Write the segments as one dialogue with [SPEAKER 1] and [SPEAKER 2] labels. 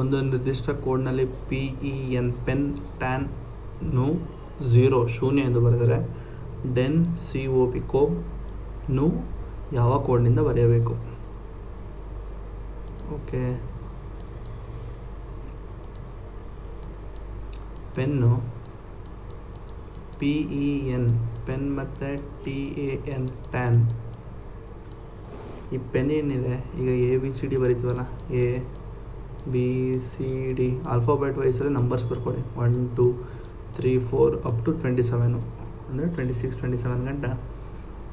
[SPEAKER 1] ಒಂದು ನಿರ್ದಿಷ್ಟ ಕೋಡ್ನಲ್ಲಿ P E N pen tan ನು ಝೀರೋ ಶೂನ್ಯ ಎಂದು ಬರೆದರೆ ಡೆನ್ ಸಿ ಒ ಪಿ ಯಾವ ಕೋಡ್ನಿಂದ ಬರೆಯಬೇಕು. Okay. Pen P E N pen ಮತ್ತು ಟಿ ಎ ಎನ್ ಟ್ಯಾನ್ ಈ ಪೆನ್ ಏನಿದೆ? ಈಗ A B C D ಬರೀತೀವಲ್ಲ? A B C D alphabet ವೈಸಲ್ಲಿ numbers ಬರ್ಕೊಳ್ಳಿ one two three four up to twenty seven ಅಂದರೆ twenty six twenty seven ಗಂಟ.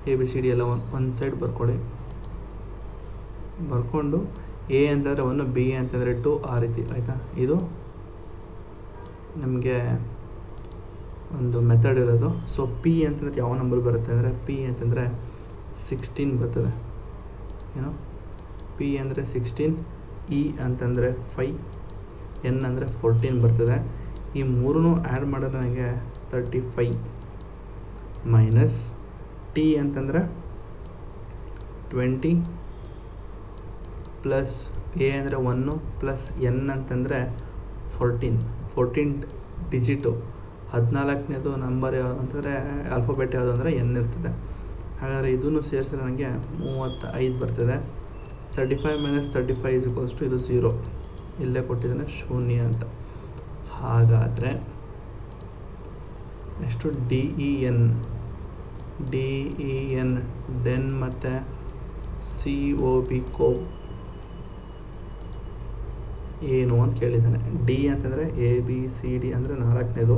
[SPEAKER 1] A B C D ಎಲ್ಲ one ಒಂದು side ಬರ್ಕೊಳ್ಳಿ ಬರ್ಕೊಂಡು ಎ ಅಂತಂದರೆ ಒಂದು ಬಿ ಅಂತಂದರೆ ಟು ಆ ರೀತಿ, ಆಯಿತಾ? ಇದು ನಮಗೆ ಒಂದು ಮೆಥಡ್ ಇರೋದು. ಸೊ ಪಿ ಅಂತಂದರೆ ಯಾವ ನಂಬರ್ ಬರುತ್ತೆ ಅಂದರೆ ಪಿ ಅಂತಂದರೆ ಸಿಕ್ಸ್ಟೀನ್ ಬರ್ತದೆ. ಏನು? ಪಿ ಅಂದರೆ ಸಿಕ್ಸ್ಟೀನ್ ಇ ಅಂತಂದರೆ ಫೈ ಎನ್ ಅಂದರೆ ಫೋರ್ಟೀನ್ ಬರ್ತದೆ. ಈ ಮೂರೂ ಆ್ಯಡ್ ಮಾಡಿದ್ರೆ ನನಗೆ ತರ್ಟಿ ಫೈ ಮೈನಸ್ ಟಿ ಅಂತಂದರೆ ಟ್ವೆಂಟಿ ಪ್ಲಸ್ ಎ ಅಂದರೆ ಒನ್ನು ಪ್ಲಸ್ ಎನ್ ಅಂತಂದರೆ ಫೋರ್ಟೀನ್ ಫೋರ್ಟೀನ್ ಡಿಜಿಟು ಹದಿನಾಲ್ಕನೇದು ನಂಬರ್ ಯಾವುದು ಅಂತಂದರೆ ಆಲ್ಫಾಬೆಟ್ ಯಾವುದು ಅಂದರೆ ಎನ್ ಇರ್ತದೆ. ಹಾಗಾದರೆ ಇದನ್ನು ಸೇರಿಸಿದ್ರೆ ನನಗೆ ಮೂವತ್ತೈದು ಬರ್ತದೆ. Thirty five minus thirty five is equals to ಇದು ಝೀರೋ ಇಲ್ಲೇ ಕೊಟ್ಟಿದ್ದಾನೆ ಶೂನ್ಯ ಅಂತ. ಹಾಗಾದರೆ next D E N D E N den ಮತ್ತು ಸಿ ಒ ಬಿ ಕೋ ಏನು ಅಂತ ಕೇಳಿದ್ದಾನೆ. ಡಿ ಅಂತಂದರೆ ಎ ಬಿ ಸಿ ಡಿ ಅಂದರೆ ನಾಲ್ಕನೇದು.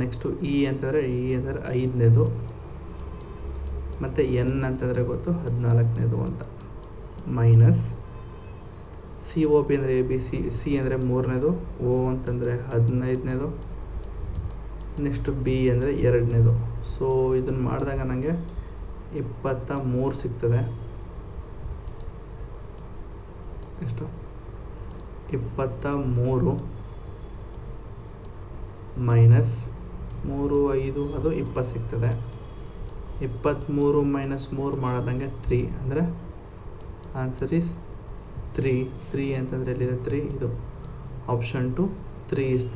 [SPEAKER 1] ನೆಕ್ಸ್ಟು ಇ ಅಂತಂದರೆ ಇ ಅಂದರೆ ಐದನೇದು. ಮತ್ತು ಎನ್ ಅಂತಂದರೆ ಗೊತ್ತು ಹದಿನಾಲ್ಕನೇದು ಅಂತ. ಮೈನಸ್ ಸಿ ಒ ಪಿ ಅಂದರೆ ಎ ಬಿ ಸಿ ಸಿ ಅಂದರೆ ಮೂರನೇದು ಓ ಅಂತಂದರೆ ಹದಿನೈದನೇದು ನೆಕ್ಸ್ಟು ಬಿ ಅಂದರೆ ಎರಡನೇದು. ಸೊ ಇದನ್ನು ಮಾಡಿದಾಗ ನನಗೆ ಇಪ್ಪತ್ತ ಮೂರು ಸಿಗ್ತದೆ. ಎಷ್ಟು? ಇಪ್ಪತ್ತ ಮೂರು ಮೈನಸ್ ಮೂರು, ಐದು, ಅದು ಇಪ್ಪತ್ತು ಸಿಗ್ತದೆ. ಇಪ್ಪತ್ತ್ಮೂರು ಮೈನಸ್ ಮೂರು ಮಾಡೋದಂಗೆ ತ್ರೀ ಅಂದರೆ ಆನ್ಸರ್ ಈಸ್ ತ್ರೀ ತ್ರೀ ಅಂತಂದರೆ ಎಲ್ಲಿದೆ? ತ್ರೀ ಇದು option two three is the